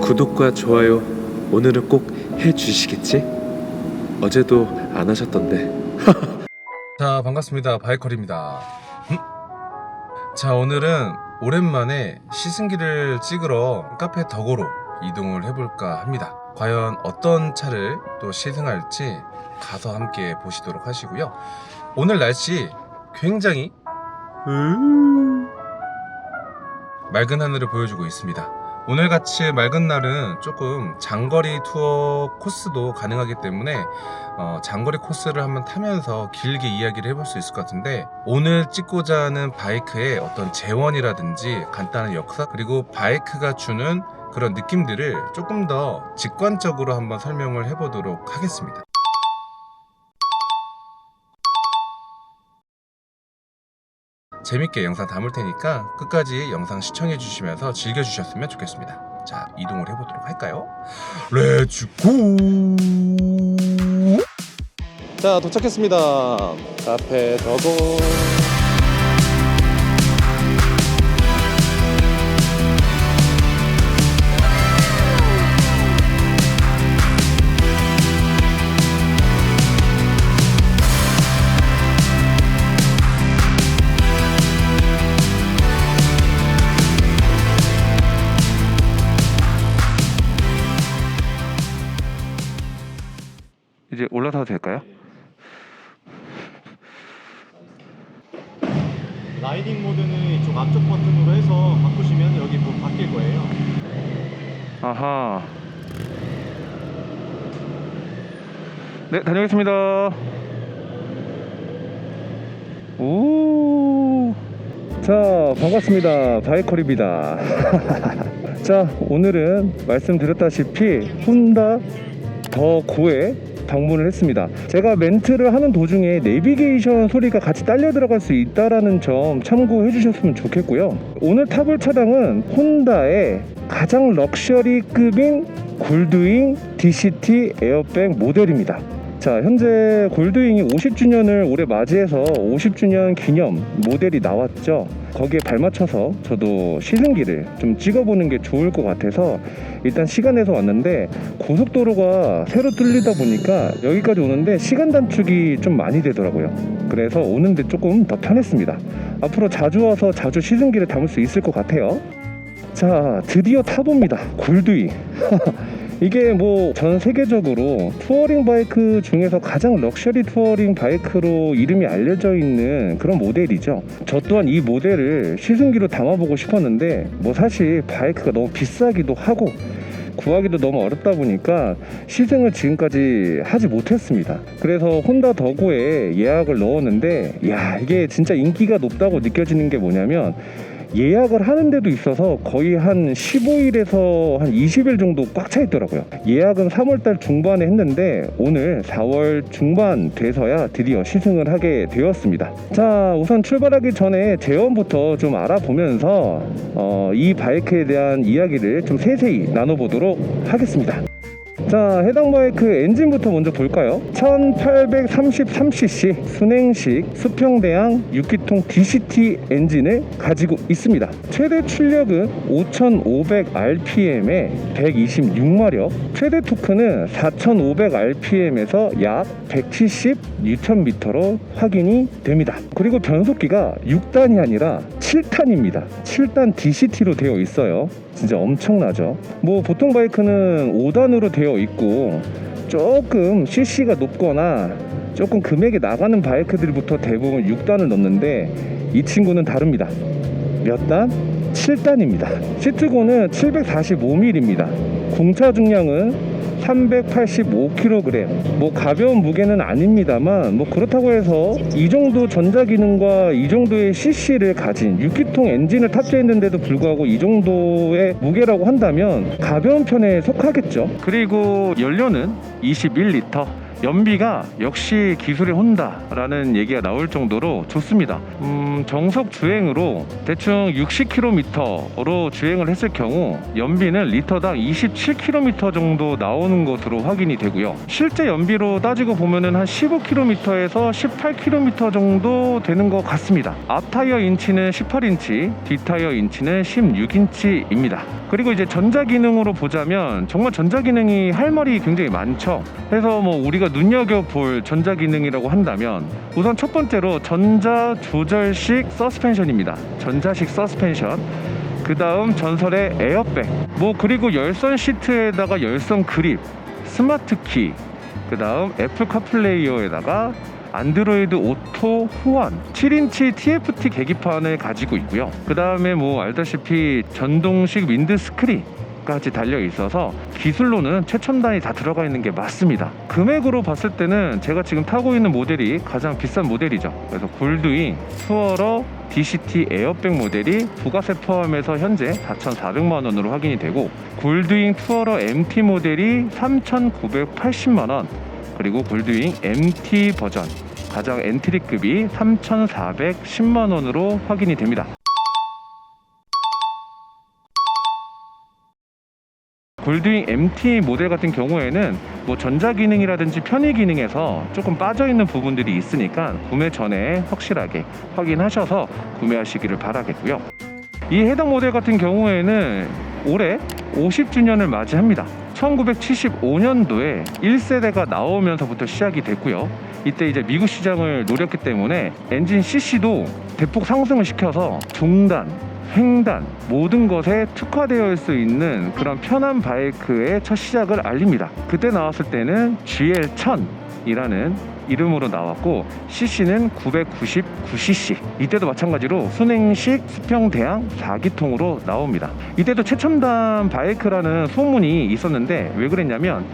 구독과 좋아요 오늘은 꼭 해주시겠지? 어제도 안 하셨던데 자 반갑습니다 바이컬입니다 음? 자 오늘은 오랜만에 시승기를 찍으러 카페 덕으로 이동을 해볼까 합니다 과연 어떤 차를 또 시승할지 가서 함께 보시도록 하시고요 오늘 날씨 굉장히 음. 맑은 하늘을 보여주고 있습니다 오늘같이 맑은 날은 조금 장거리 투어 코스도 가능하기 때문에 어, 장거리 코스를 한번 타면서 길게 이야기를 해볼 수 있을 것 같은데 오늘 찍고자 하는 바이크의 어떤 재원이라든지 간단한 역사 그리고 바이크가 주는 그런 느낌들을 조금 더 직관적으로 한번 설명을 해보도록 하겠습니다. 재밌게 영상 담을 테니까 끝까지 영상 시청해 주시면서 즐겨 주셨으면 좋겠습니다. 자, 이동을 해보도록 할까요? 렛츠고! 자, 도착했습니다. 카페 더고. 이제 올라타도 될까요? 라이딩 모드는 이쪽 앞쪽 버튼으로 해서 바꾸시면 여기 뭐 바뀔 거예요. 아하. 네, 다녀오겠습니다. 오. 자, 반갑습니다. 바이컬입니다. 자, 오늘은 말씀드렸다시피 혼다 더 고에 방문을 했습니다. 제가 멘트를 하는 도중에 내비게이션 소리가 같이 딸려 들어갈 수 있다라는 점 참고해 주셨으면 좋겠고요. 오늘 타볼 차량은 혼다의 가장 럭셔리급인 골드윙 DCT 에어백 모델입니다. 자, 현재 골드윙이 50주년을 올해 맞이해서 50주년 기념 모델이 나왔죠. 거기에 발맞춰서 저도 시승기를 좀 찍어보는 게 좋을 것 같아서 일단 시간 내서 왔는데 고속도로가 새로 뚫리다 보니까 여기까지 오는데 시간 단축이 좀 많이 되더라고요. 그래서 오는데 조금 더 편했습니다. 앞으로 자주 와서 자주 시승기를 담을 수 있을 것 같아요. 자, 드디어 타봅니다. 골드윙. 이게 뭐 전 세계적으로 투어링 바이크 중에서 가장 럭셔리 투어링 바이크로 이름이 알려져 있는 그런 모델이죠. 저 또한 이 모델을 시승기로 담아보고 싶었는데 뭐 사실 바이크가 너무 비싸기도 하고 구하기도 너무 어렵다 보니까 시승을 지금까지 하지 못했습니다. 그래서 혼다 더고에 예약을 넣었는데 야 이게 진짜 인기가 높다고 느껴지는 게 뭐냐면 예약을 하는 데도 있어서 거의 한 15일에서 한 20일 정도 꽉 차 있더라고요. 예약은 3월달 중반에 했는데 오늘 4월 중반 돼서야 드디어 시승을 하게 되었습니다. 자, 우선 출발하기 전에 재원부터 좀 알아보면서 어, 이 바이크에 대한 이야기를 좀 세세히 나눠보도록 하겠습니다. 자 해당 바이크 엔진부터 먼저 볼까요? 1833cc 순행식 수평대항 6기통 DCT 엔진을 가지고 있습니다. 최대 출력은 5500rpm에 126마력 최대 토크는 4500rpm에서 약 170Nm로 확인이 됩니다. 그리고 변속기가 6단이 아니라 7단입니다. 7단 DCT로 되어 있어요. 진짜 엄청나죠. 뭐 보통 바이크는 5단으로 되어 있고 조금 CC가 높거나 조금 금액이 나가는 바이크들부터 대부분 6단을 넣는데 이 친구는 다릅니다. 몇 단? 7단입니다. 시트고는 745mm입니다. 공차 중량은 385kg 뭐 가벼운 무게는 아닙니다만 뭐 그렇다고 해서 이 정도 전자기능과 이 정도의 CC를 가진 6기통 엔진을 탑재했는데도 불구하고 이 정도의 무게라고 한다면 가벼운 편에 속하겠죠. 그리고 연료는 21리터 연비가 역시 기술의 혼다라는 얘기가 나올 정도로 좋습니다. 음, 정석 주행으로 대충 60km로 주행을 했을 경우 연비는 리터당 27km 정도 나오는 것으로 확인이 되고요. 실제 연비로 따지고 보면은 한 15km에서 18km 정도 되는 것 같습니다. 앞 타이어 인치는 18인치, 뒷 타이어 인치는 16인치입니다. 그리고 이제 전자기능으로 보자면 정말 전자기능이 할 말이 굉장히 많죠. 그래서 뭐 우리가 눈여겨볼 전자기능이라고 한다면 우선 첫 번째로 전자 조절식 서스펜션입니다. 전자식 서스펜션. 그 다음 전설의 에어백. 뭐 그리고 열선 시트에다가 열선 그립, 스마트 키. 그 다음 애플 카플레이어에다가 안드로이드 오토 호환 7인치 TFT 계기판을 가지고 있고요. 그 다음에 뭐 알다시피 전동식 윈드 스크린 까지 달려 있어서 기술로는 최첨단이 다 들어가 있는 게 맞습니다. 금액으로 봤을 때는 제가 지금 타고 있는 모델이 가장 비싼 모델이죠. 그래서 골드윙 투어러 DCT 에어백 모델이 부가세 포함해서 현재 4,400만 원으로 확인이 되고 골드윙 투어러 MT 모델이 3,980만 원 그리고 골드윙 MT 버전 가장 엔트리급이 3,410만 원으로 확인이 됩니다. 골드윙 MT 모델 같은 경우에는 뭐 전자 기능이라든지 편의 기능에서 조금 빠져 있는 부분들이 있으니까 구매 전에 확실하게 확인하셔서 구매하시기를 바라겠고요. 이 해당 모델 같은 경우에는 올해 50주년을 맞이합니다. 1975년도에 1세대가 나오면서부터 시작이 됐고요. 이때 이제 미국 시장을 노렸기 때문에 엔진 CC도 대폭 상승을 시켜서 중단, 횡단 모든 것에 특화되어 있을 수 있는 그런 편한 바이크의 첫 시작을 알립니다. 그때 나왔을 때는 GL1000이라는 이름으로 나왔고 CC는 999cc 이때도 마찬가지로 순행식 수평대항 4기통으로 나옵니다. 이때도 최첨단 바이크라는 소문이 있었는데 왜 그랬냐면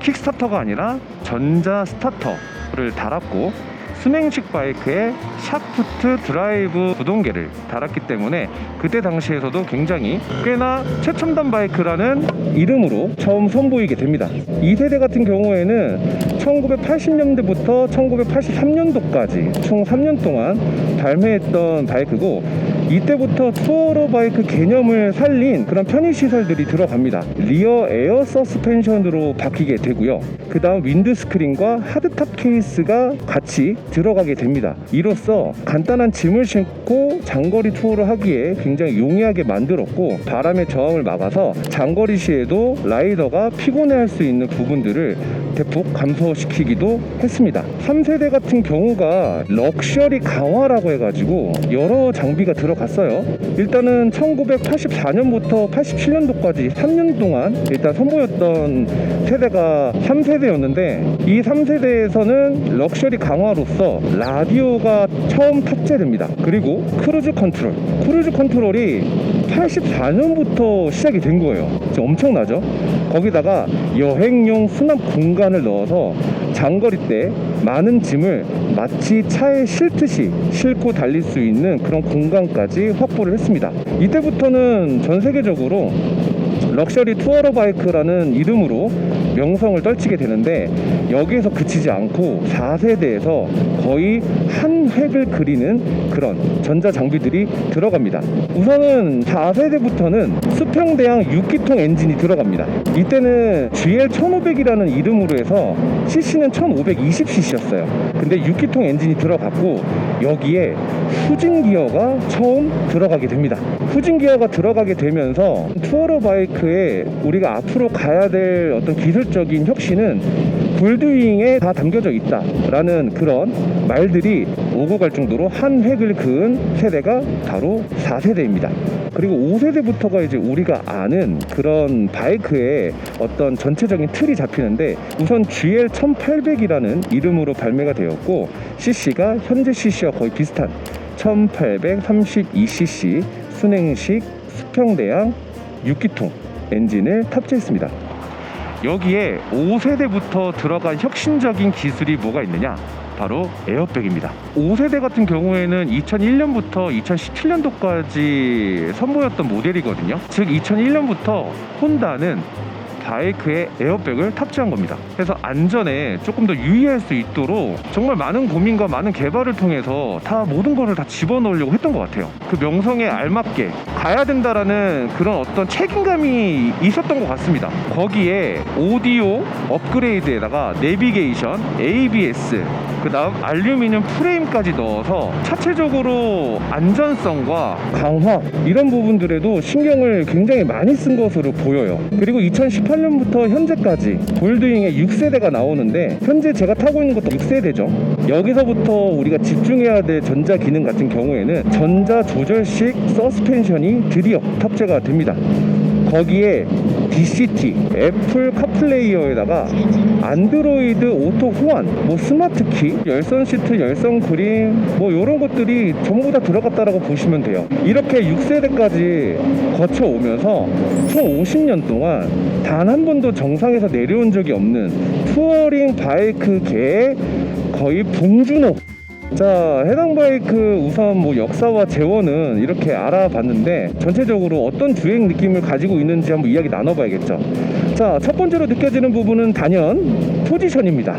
킥스타터가 아니라 전자 스타터를 달았고 순행식 바이크에 샤프트 드라이브 구동계를 달았기 때문에 그때 당시에서도 굉장히 꽤나 최첨단 바이크라는 이름으로 처음 선보이게 됩니다. 이 세대 같은 경우에는 1980년대부터 1983년도까지 총 3년 동안 발매했던 바이크고 이때부터 투어러 바이크 개념을 살린 그런 편의 시설들이 들어갑니다. 리어 에어 서스펜션으로 바뀌게 되고요. 그 다음 윈드 스크린과 하드탑 케이스가 같이 들어가게 됩니다. 이로써 간단한 짐을 싣고 장거리 투어를 하기에 굉장히 용이하게 만들었고 바람의 저항을 막아서 장거리 시에도 라이더가 피곤해할 수 있는 부분들을 대폭 감소시키기도 했습니다. 3세대 같은 경우가 럭셔리 강화라고 해가지고 여러 장비가 들어갔어요. 일단은 1984년부터 87년도까지 3년 동안 일단 선보였던 세대가 3세대였는데 이 3세대에서는 럭셔리 강화로서 라디오가 처음 탑재됩니다. 그리고 크루즈 컨트롤. 크루즈 컨트롤이 84년부터 시작이 된 거예요. 엄청나죠? 거기다가 여행용 수납 공간을 넣어서 장거리 때 많은 짐을 마치 차에 실듯이 싣고 달릴 수 있는 그런 공간까지 확보를 했습니다. 이때부터는 전 세계적으로 럭셔리 투어러 바이크라는 이름으로 명성을 떨치게 되는데 여기에서 그치지 않고 4세대에서 거의 한 획을 그리는 그런 전자 장비들이 들어갑니다. 우선은 4세대부터는 수평대항 6기통 엔진이 들어갑니다. 이때는 GL1500이라는 이름으로 해서 CC는 1520cc였어요. 근데 6기통 엔진이 들어갔고 여기에 후진 기어가 처음 들어가게 됩니다. 후진 기어가 들어가게 되면서 투어러 바이크에 우리가 앞으로 가야 될 어떤 기술적인 혁신은 골드윙에 다 담겨져 있다라는 그런 말들이 오고 갈 정도로 한 획을 그은 세대가 바로 4세대입니다. 그리고 5세대부터가 이제 우리가 아는 그런 바이크의 어떤 전체적인 틀이 잡히는데 우선 GL1800이라는 이름으로 발매가 되었고 CC가 현재 CC와 거의 비슷한 1832cc 순행식 수평대항 6기통 엔진을 탑재했습니다. 여기에 5세대부터 들어간 혁신적인 기술이 뭐가 있느냐? 바로 에어백입니다. 5세대 같은 경우에는 2001년부터 2017년도까지 선보였던 모델이거든요. 즉 2001년부터 혼다는 바이크에 에어백을 탑재한 겁니다. 그래서 안전에 조금 더 유의할 수 있도록 정말 많은 고민과 많은 개발을 통해서 다 모든 거를 다 집어넣으려고 했던 것 같아요. 그 명성에 알맞게 가야 된다라는 그런 어떤 책임감이 있었던 것 같습니다. 거기에 오디오 업그레이드에다가 내비게이션, ABS, 그 다음 알루미늄 프레임까지 넣어서 차체적으로 안전성과 강화 이런 부분들에도 신경을 굉장히 많이 쓴 것으로 보여요. 그리고 2018 년부터 현재까지 골드윙의 6세대가 나오는데 현재 제가 타고 있는 것도 6세대죠. 여기서부터 우리가 집중해야 될 전자 기능 같은 경우에는 전자 조절식 서스펜션이 드디어 탑재가 됩니다. 거기에 DCT, 애플 카플레이어에다가 안드로이드 오토 호환, 뭐 스마트 키, 열선 시트, 열선 그림, 뭐 이런 것들이 전부 다 들어갔다라고 보시면 돼요. 이렇게 6세대까지 거쳐오면서 총 50년 동안 단 한 번도 정상에서 내려온 적이 없는 투어링 바이크계의 거의 봉준호 자 해당 바이크 우선 뭐 역사와 재원은 이렇게 알아봤는데 전체적으로 어떤 주행 느낌을 가지고 있는지 한번 이야기 나눠봐야겠죠. 자 첫 번째로 느껴지는 부분은 단연 포지션입니다